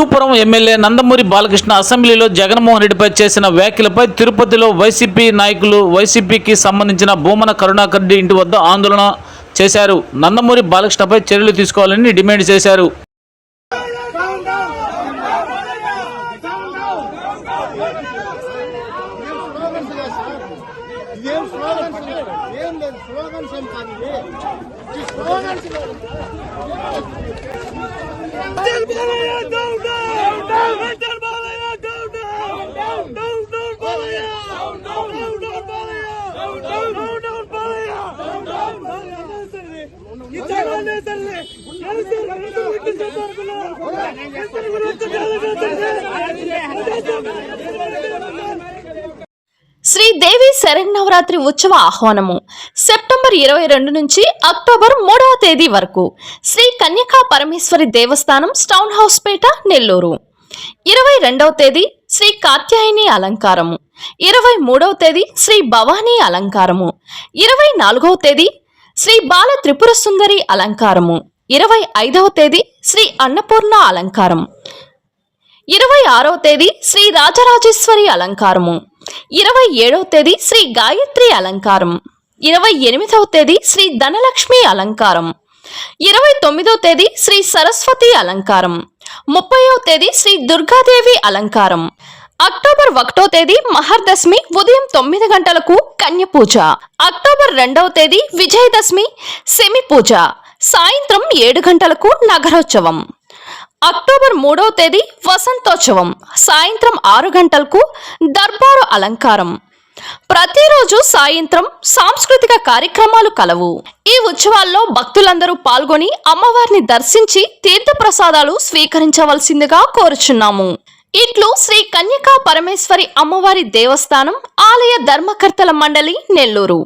Hindupuram MLA Nandamuri Balakrishna అసెంబ్లీలో జగన్మోహన్ రెడ్డిపై చేసిన వ్యాఖ్యలపై తిరుపతిలో వైసీపీ నాయకులు వైసీపీకి సంబంధించిన భూమన కరుణాకర్ రెడ్డి ఇంటి వద్ద ఆందోళన చేశారు. నందమూరి బాలకృష్ణపై చర్యలు తీసుకోవాలని డిమాండ్ చేశారు. శ్రీదేవి శరన్నవరాత్రి ఉత్సవ ఆహ్వానము. సెప్టెంబర్ ఇరవై రెండు నుంచి అక్టోబర్ మూడవ తేదీ వరకు శ్రీ కన్యకా పరమేశ్వరి దేవస్థానం స్టౌన్ హౌస్ పేట నెల్లూరు. ఇరవై రెండవ తేదీ శ్రీ కాత్యాయని అలంకారము. ఇరవై మూడవ తేదీ శ్రీ భవానీ అలంకారము. ఇరవై నాలుగవ తేదీ శ్రీ బాల త్రిపుర సుందరి అలంకారము. ఇరవై ఐదవ తేదీ శ్రీ అన్నపూర్ణ అలంకారం. ఇరవై ఆరవ తేదీ శ్రీ రాజరాజేశ్వరి అలంకారము. ఇరవై ఏడవ తేదీ శ్రీ గాయత్రి అలంకారం. ఇరవై ఎనిమిదవ తేదీ శ్రీ ధనలక్ష్మి అలంకారం. ఇరవై తొమ్మిదవ తేదీ శ్రీ సరస్వతి అలంకారం. ముప్పైవ తేదీ శ్రీ దుర్గాదేవి అలంకారం. అక్టోబర్ ఒకటో తేదీ మహర్దశమి ఉదయం తొమ్మిది గంటలకు కన్య పూజ అక్టోబర్ రెండవ తేదీ విజయదశమి సెమి పూజ సాయంత్రం ఏడు గంటలకు నగరోత్సవం. అక్టోబర్ మూడవ తేదీ వసంతోత్సవం. సాయంత్రం ఆరు గంటలకు దర్బారు అలంకారం. ప్రతిరోజు సాయంత్రం సాంస్కృతిక కార్యక్రమాలు కలవు. ఈ ఉత్సవాల్లో భక్తులందరూ పాల్గొని అమ్మవారిని దర్శించి తీర్థప్రసాదాలు స్వీకరించవలసిందిగా కోరుచున్నాము. ఇట్లు శ్రీ కన్యకా పరమేశ్వరి అమ్మవారి దేవస్థానం ఆలయ ధర్మకర్తల మండలి నెల్లూరు.